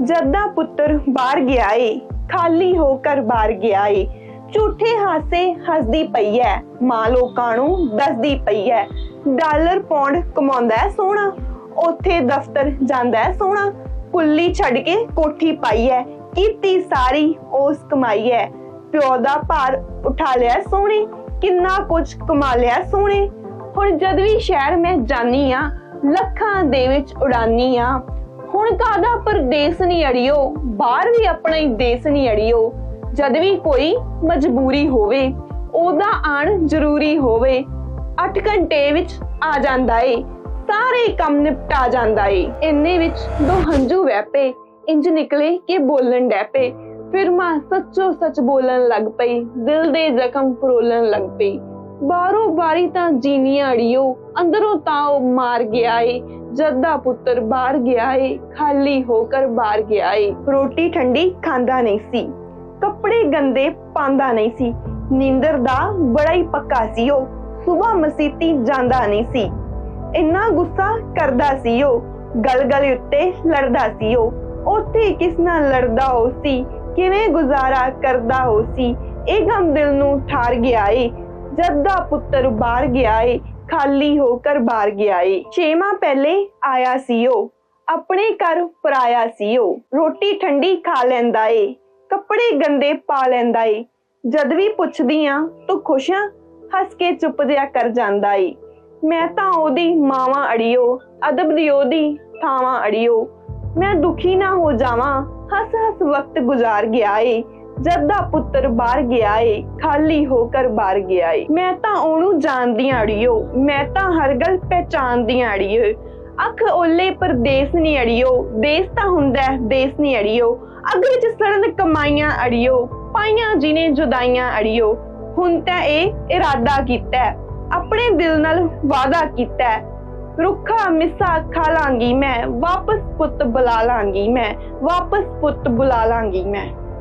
ਜੱਦਾ ਪੁੱਤਰ ਬਾਹਰ ਗਿਆ ਏ, ਖਾਲੀ ਹੋ ਕਰ ਬਾਹਰ ਗਿਆ ਏ। ਝੂਠੇ ਹਾਸੇ ਹੱਸਦੀ ਪਈ ਐ, ਮਾਂ ਲੋਕਾਂ ਨੂੰ ਦੱਸਦੀ ਪਈ ਐ। ਡਾਲਰ ਪੌਂਡ ਕਮਾਉਂਦਾ ਹੈ ਸੋਹਣਾ ਉੱਥੇ ਦਫ਼ਤਰ ਜਾਂਦਾ ਹੈ ਸੋਹਣਾ ਕੁੱਲੀ ਛੱਡ ਕੇ ਕੋਠੀ ਪਾਈ ਐ, ਕੀਤੀ ਸਾਰੀ ਉਸ ਕਮਾਈ ਐ। ਪਿਓ ਦਾ ਭਾਰ ਉਠਾ ਲਿਆ ਸੋਹਣੇ ਕਿੰਨਾ ਕੁਝ ਕਮਾ ਲਿਆ ਸੋਹਣੇ ਹੁਣ ਜਦ ਵੀ ਸ਼ਹਿਰ ਮੈਂ ਜਾਨੀ ਆ, ਲੱਖਾਂ ਦੇ ਵਿੱਚ ਉਡਾਨੀ ਆ। ਹੁਣ ਕਾਦਾ ਪਰਦੇਸ ਨਹੀਂ ਅੜਿਓ? ਬਾਹਰ ਵੀ ਆਪਣਾ ਹੀ ਦੇਸ ਨਹੀਂ ਅੜਿਓ। ਜਦ ਵੀ ਕੋਈ ਮਜਬੂਰੀ ਹੋਵੇ, ਉਹਦਾ ਆਣ ਜ਼ਰੂਰੀ ਹੋਵੇ। 8 ਘੰਟੇ ਵਿੱਚ ਆ ਜਾਂਦਾ ਏ। ਸਾਰੇ ਕੰਮ ਨਿਪਟਾ ਜਾਂਦਾ ਏ। ਇੰਨੇ ਵਿੱਚ ਦੋ ਹੰਝੂ ਵਹਿ ਪਏ। ਇੰਜ ਨਿਕਲੇ ਕਿ ਬੋਲਣ ਡੈ ਫਿਰ ਮਾਂ ਸੱਚੋ ਸੱਚ ਬੋਲਣ ਲੱਗ ਪਈ। ਦਿਲ ਦੇ ਜ਼ਖਮ ਫਰੋਲਣ ਲੱਗ ਪਈ। ਬਾਹਰੋਂ ਬਾਰੀ ਤਾਂ ਜੀਨੀਆਂ ਅੜਿਓ, ਅੰਦਰੋਂ ਤਾਂ ਉਹ ਮਾਰ ਗਿਆ ਏ। ਜੱਦਾ ਪੁੱਤਰ ਬਾਹਰ ਗਿਆ ਏ, ਖਾਲੀ ਹੋ ਕਰ ਬਾਹਰ ਗਿਆ ਏ। ਰੋਟੀ ਠੰਡੀ ਖਾਂਦਾ ਨਹੀਂ ਸੀ। ਕੱਪੜੇ ਗੰਦੇ ਪਾਉਂਦਾ ਨਹੀਂ ਸੀ। ਨੀਂਦਰ ਦਾ ਬੜਾ ਹੀ ਪੱਕਾ ਸੀ ਉਹ। ਸਵੇਰ ਮਸੀਤੀ ਜਾਂਦਾ ਨਹੀਂ ਸੀ। ਇੰਨਾ ਗੁੱਸਾ ਕਰਦਾ ਸੀ ਉਹ। ਗਲ ਉੱਤੇ ਲੜਦਾ ਸੀ ਉਹ। ਉੱਥੇ ਕਿਸ ਨਾਲ ਲੜਦਾ ਹੋ ਸੀ? ਕਿਵੇਂ ਗੁਜ਼ਾਰਾ ਕਰਦਾ ਹੋ ਸੀ? ਇਹ ਗਮ ਦਿਲ ਨੂੰ ਠਾਰ ਗਿਆ ਏ। ਜਦ ਦਾ ਪੁੱਤਰ ਬਾਹਰ ਗਿਆ ਏ, ਖਾਲੀ ਹੋ ਕਰ ਬਾਹਰ ਗਿਆ ਏ। ਛੇਵਾਂ ਪਹਿਲੇ ਆਇਆ ਸੀ ਉਹ, ਆਪਣੇ ਘਰ ਪਰਾਇਆ ਸੀ ਉਹ। ਰੋਟੀ ਠੰਡੀ ਖਾ ਲੈਂਦਾ ਏ, ਕੱਪੜੇ ਗੰਦੇ ਪਾ ਲੈਂਦਾ ਏ। ਜਦ ਵੀ ਪੁੱਛਦੀ ਆ, ਤੂੰ ਖੁਸ਼ ਆ? ਹੱਸ ਕੇ ਚੁੱਪ ਜਿਹਾ ਕਰ ਜਾਂਦਾ ਏ। ਮੈਂ ਤਾਂ ਉਹਦੀ ਮਾਵਾਂ ਅੜਿਓ, ਅਦਬ ਦੀ ਉਹਦੀ ਥਾਵਾਂ ਅੜਿਓ। ਮੈਂ ਦੁਖੀ ਨਾ ਹੋ ਜਾਵਾਂ। ਹੱਸ ਹੱਸ ਵਕਤ ਗੁਜ਼ਾਰ ਗਿਆ ਏ। ਜਦ ਦਾ ਪੁੱਤਰ ਬਾਹਰ ਗਿਆ ਏ, ਖਾਲੀ ਹੋ ਕਰ ਬਾਹਰ ਗਿਆ ਏ। ਮੈਂ ਤਾਂ ਉਹਨੂੰ ਜਾਣਦੀ ਆਂ ਮੈਂ ਤਾਂ ਹਰ ਗੱਲ ਪਹਿਚਾਨਦੀ ਆਂ ਅੜਿਓ। ਅੱਖ ਓਲੇ ਪਰਦੇਸ ਨਹੀਂ ਅੜਿਓ। ਦੇਸ ਤਾਂ ਹੁੰਦਾ ਦੇਸ ਨਹੀਂ ਅੜਿਓ। ਅੱਗ ਵਿੱਚ ਸੜਨ ਕਮਾਈਆਂ ਅੜਿਓ। ਪਾਈਆਂ ਜਿਨੇ ਜੁਦਾਈਆਂ ਅੜਿਓ। ਹੁਣ ਤਾਂ ਇਹ ਇਰਾਦਾ ਕੀਤਾ ਆਪਣੇ ਦਿਲ ਨਾਲ ਵਾਅਦਾ ਕੀਤਾ ਰੁੱਖਾ ਮਿੱਸਾ ਖਾ ਲਾਂਗੀ ਮੈਂ। ਵਾਪਸ ਪੁੱਤ ਬੁਲਾ ਲਾਂਗੀ ਮੈਂ। ਵਾਪਸ ਪੁੱਤ ਬੁਲਾ ਲਾਂਗੀ ਮੈਂ।